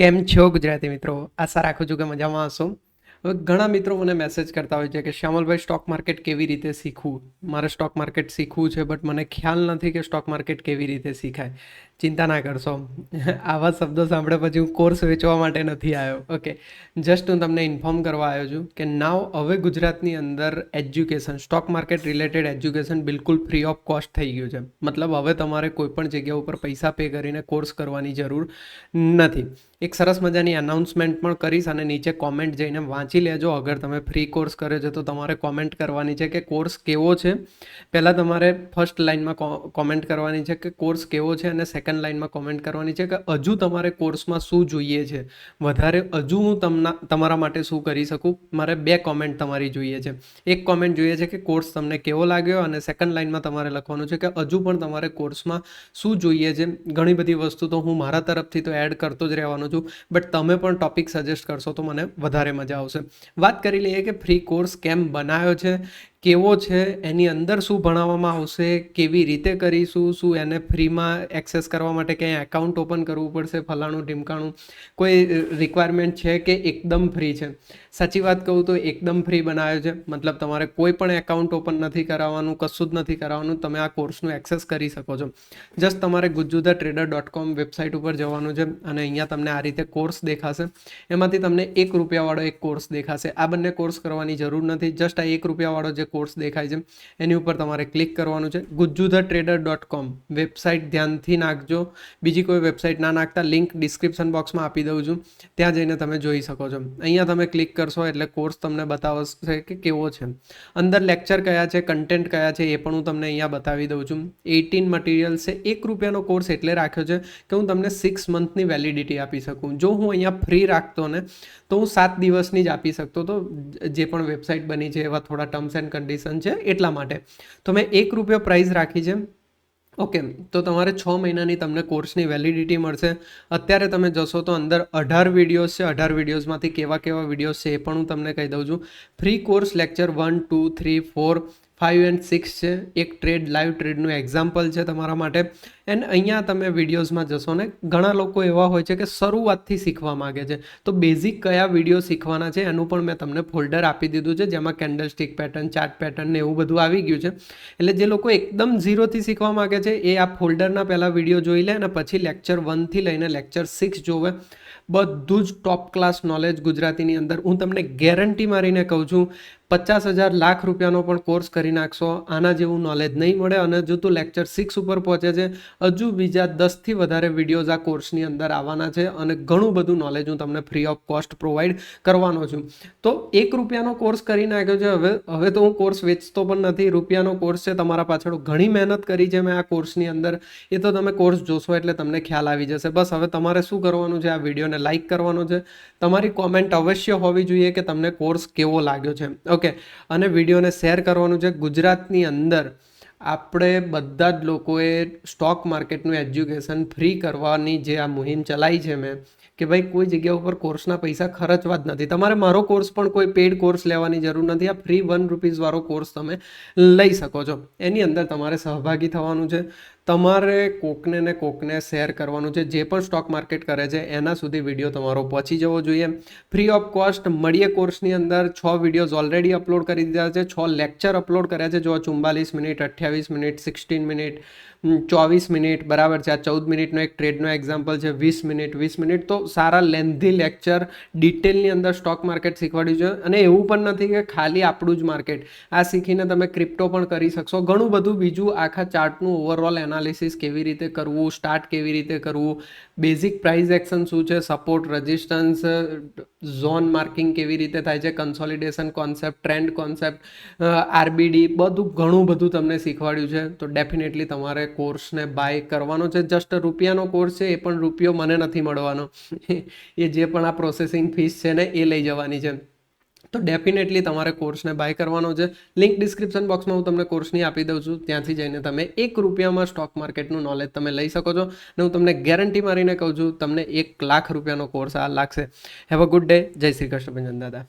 કેમ છો ગુજરાતી મિત્રો? આશા રાખું છું કે મજામાં હશો. હવે ઘણા મિત્રો મને મેસેજ કરતા હોય છે કે શ્યામલભાઈ સ્ટોક માર્કેટ કેવી રીતે શીખવું? મારે સ્ટોક માર્કેટ શીખવું છે બટ મને ખ્યાલ નથી કે સ્ટોક માર્કેટ કેવી રીતે શીખાય. ચિંતા ના કરશો. આવા શબ્દો સાંભળ્યા પછી હું કોર્સ વેચવા માટે નથી આવ્યો. ઓકે જસ્ટ હું તમને ઇન્ફોર્મ કરવા આવ્યો છું કે નાવ હવે ગુજરાતની અંદર education stock market related education બિલકુલ ફ્રી ઓફ કોસ્ટ થઈ ગયું છે. મતલબ હવે તમારે કોઈપણ જગ્યા ઉપર પૈસા પે કરીને કોર્સ કરવાની જરૂર નથી. એક સરસ મજાની અનાઉન્સમેન્ટ પણ કરીશ અને નીચે કોમેન્ટ જઈને વાંચી લેજો. અગર તમે ફ્રી કોર્સ કર્યો છે તો તમારે કોમેન્ટ કરવાની છે કે કોર્સ કેવો છે. પહેલાં તમારે ફર્સ્ટ લાઇનમાં કોમેન્ટ કરવાની છે કે કોર્સ કેવો છે અને સેકન્ડ લાઇનમાં કોમેન્ટ કરવાની છે કે હજુ તમારે કોર્સમાં શું જોઈએ છે? વધારે હજુ હું તમને, તમારા માટે શું કરી શકું? મારે બે કોમેન્ટ તમારી જોઈએ છે. એક કોમેન્ટ જોઈએ છે કે કોર્સ તમને કેવો લાગ્યો અને સેકન્ડ લાઇનમાં તમારે લખવાનું છે કે હજુ પણ તમારે કોર્સમાં શું જોઈએ છે? ઘણી બધી વસ્તુ તો હું મારા તરફથી તો એડ કરતો જ રહેવાનો છું બટ તમે પણ ટોપિક સજેસ્ટ કરશો તો મને વધારે મજા આવશે. વાત કરી લઈએ કે ફ્રી કોર્સ કેમ બનાવ્યો છે? કેવો છે, એની અંદર શું ભણાવવામાં આવશે, કેવી રીતે કરીશું, શું એને ફ્રીમાં એક્સેસ કરવા માટે ક્યાંય એકાઉન્ટ ઓપન કરવું પડશે, ફલાણું, ઢીમકાણું? કોઈ રિક્વાયરમેન્ટ છે કે એકદમ ફ્રી છે? સાચી વાત કહું તો એકદમ ફ્રી બનાવ્યો છે. મતલબ તમારે કોઈ પણ એકાઉન્ટ ઓપન નથી કરાવવાનું, કશું જ નથી કરાવવાનું, તમે આ કોર્સનું એક્સેસ કરી શકો છો. જસ્ટ તમારે Gujuda trader dot com website ઉપર જવાનું છે અને અહીંયા તમને આ રીતે કોર્સ દેખાશે. એમાંથી તમને એક રૂપિયાવાળો એક કોર્સ દેખાશે. આ બંને કોર્સ કરવાની જરૂર નથી. જસ્ટ આ એક રૂપિયાવાળો જે કોર્સ દેખાય છે. એની ઉપર તમારે ક્લિક કરવાનું છે. Gujjudha trader dot com website ધ્યાનથી નાખજો. બીજી કોઈ વેબસાઇટ ના નાખતા લિંક ડિસ્ક્રિપ્શન બોક્સમાં આપી દઉં છું. ત્યાં જઈને તમે જોઈ શકો છો. અહીંયા તમે ક્લિક કરશો એટલે કોર્સ તમને બતાવશે કે કેવો છે. અંદર લેક્ચર કયા છે કન્ટેન્ટ કયા છે, એ પણ હું તમને અહીંયા બતાવી દઉં છું. એઇટીન મટીરિયલ છે. એક રૂપિયાનો કોર્સ એટલે રાખ્યો છે કે હું તમને સિક્સ મંથની વેલિડિટી આપી શકું. જો હું અહીંયા ફ્રી રાખતો ને, તો હું સાત દિવસની જ આપી શકતો. તો જે પણ વેબસાઇટ બની છે, એવા થોડા ટર્મ્સ એન્ડ કન્ડિશન છે એટલા માટે. તો મેં એક રૂપિયો પ્રાઇસ રાખી છે. ઓકે તો તમારે છ મહિનાની તમને કોર્સની વેલિડિટી મળશે. અત્યારે તમે જશો તો અંદર અઢાર વિડીયોઝ છે. અઢાર વિડીયોઝમાંથી કેવા કેવા વિડીયોઝ છે એ પણ હું તમને કહી દઉં છું. Free course lecture one two three four five and six છે, એક ટ્રેડ, લાઈવ ટ્રેડનું એક્ઝામ્પલ છે તમારા માટે. એન્ડ અહીંયા તમે વિડીયોઝમાં જશો ને, ઘણા લોકો એવા હોય છે કે શરૂઆતથી શીખવા માગે છે. તો બેઝિક કયા વીડિયો શીખવાના છે એનું પણ મેં તમને ફોલ્ડર આપી દીધું છે, જેમાં candle stick pattern chart pattern ને એવું બધું આવી ગયું છે. એટલે જે લોકો એકદમ ઝીરોથી શીખવા માગે છે, એ આ ફોલ્ડરના પહેલાં વીડિયો જોઈ લે અને પછી લેક્ચર વનથી લઈને લેક્ચર સિક્સ જોવે. બધું જ ટોપ ક્લાસ નોલેજ ગુજરાતીની અંદર. હું તમને ગેરંટી મારીને કહું છું પચાસ હજાર લાખ રૂપિયાનો પણ કોર્સ કરી નાખશો. આના જેવું નોલેજ નહીં મળે અને જો તું લેક્ચર સિક્સ ઉપર પહોંચે છે, હજુ બીજા દસથી વધારે વિડીયોઝ આ કોર્સની અંદર આવવાના છે અને ઘણું બધું નોલેજ હું તમને ફ્રી ઓફ કોસ્ટ પ્રોવાઈડ કરવાનો છું. તો એક રૂપિયાનો કોર્સ કરી નાખ્યો છે. હવે હવે તો હું કોર્સ વેચતો પણ નથી. રૂપિયાનો કોર્સ છે. તમારા પાછળ ઘણી મહેનત કરી છે મેં આ કોર્સની અંદર. એ તો તમે કોર્સ જોશો એટલે તમને ખ્યાલ આવી જશે. બસ હવે તમારે શું કરવાનું છે? આ વિડીયોને લાઇક કરવાનો છે. તમારી કોમેન્ટ અવશ્ય હોવી જોઈએ કે તમને કોર્સ કેવો લાગ્યો છે. ઓકે અને વિડીયોને શેર કરવાનું છે ગુજરાતની અંદર. આપણે બધા જ લોકોએ સ્ટોક માર્કેટનું એજ્યુકેશન ફ્રી કરવાની જે આ મુહિમ ચલાવી છે મેં, કે ભાઈ કોઈ જગ્યા ઉપર કોર્સના પૈસા ખર્ચવા જ નથી. તમારે મારો કોર્સ પણ કોઈ પેડ કોર્સ લેવાની જરૂર નથી. આ ફ્રી વન રૂપીઝવાળો કોર્સ તમે લઈ શકો છો. એની અંદર તમારે સહભાગી થવાનું છે. તમારે કોકને ને કોકને શેર કરવાનું છે. જે પણ સ્ટોક માર્કેટ કરે છે, એના સુધી વીડિયો તમારો પહોંચી જવો જોઈએ. ફ્રી ઓફ કોસ્ટ મળીએ કોર્સની અંદર. છ વિડીયોઝ ઓલરેડી અપલોડ કરી દીધા છે. છ લેક્ચર અપલોડ કર્યા છે. જો ચુમ્બાલીસ મિનિટ, અઠ્યાવીસ મિનિટ સિક્સટીન મિનિટ ચોવીસ મિનિટ, બરાબર છે. આ ચૌદ મિનિટનો એક ટ્રેડનો એક્ઝામ્પલ છે. વીસ મિનિટ વીસ મિનિટ તો સારા લેન્ધી લેક્ચર ડિટેલની અંદર સ્ટોક માર્કેટ શીખવાડ્યું છે. અને એવું પણ નથી કે ખાલી આપણું જ માર્કેટ આ શીખીને તમે ક્રિપ્ટો પણ કરી શકશો. ઘણું બધું બીજું આખા ચાર્ટનું ઓવરઓલ એનાલિસિસ કેવી રીતે કરવું સ્ટાર્ટ કેવી રીતે કરવું બેઝિક પ્રાઇઝ એક્શન શું છે સપોર્ટ રજિસ્ટન્સ ઝોન માર્કિંગ કેવી રીતે થાય છે consolidation concept trend concept RBD બધું ઘણું બધું તમને શીખવાડ્યું છે. તો ડેફિનેટલી તમારે કોર્સને બાય કરવાનો છે. જસ્ટ રૂપિયાનો કોર્સ છે, એ પણ રૂપિયો મને નથી મળવાનો. એ જે પણ આ પ્રોસેસિંગ ફીસ છે ને, એ લઈ જવાની છે. તો ડેફિનેટલી તમારે કોર્સને બાય કરવાનો છે. લિંક ડિસ્ક્રિપ્શન બોક્સમાં હું તમને કોર્સની આપી દઉં છું. ત્યાંથી જઈને તમે એક રૂપિયામાં સ્ટોક માર્કેટનું નોલેજ તમે લઈ શકો છો. અને હું તમને ગેરંટી મારીને કહું છું, તમને એક લાખ રૂપિયાનો કોર્સ આ લાગશે. હેવ અ ગુડ ડે જય શ્રી કૃષ્ણ દાદા.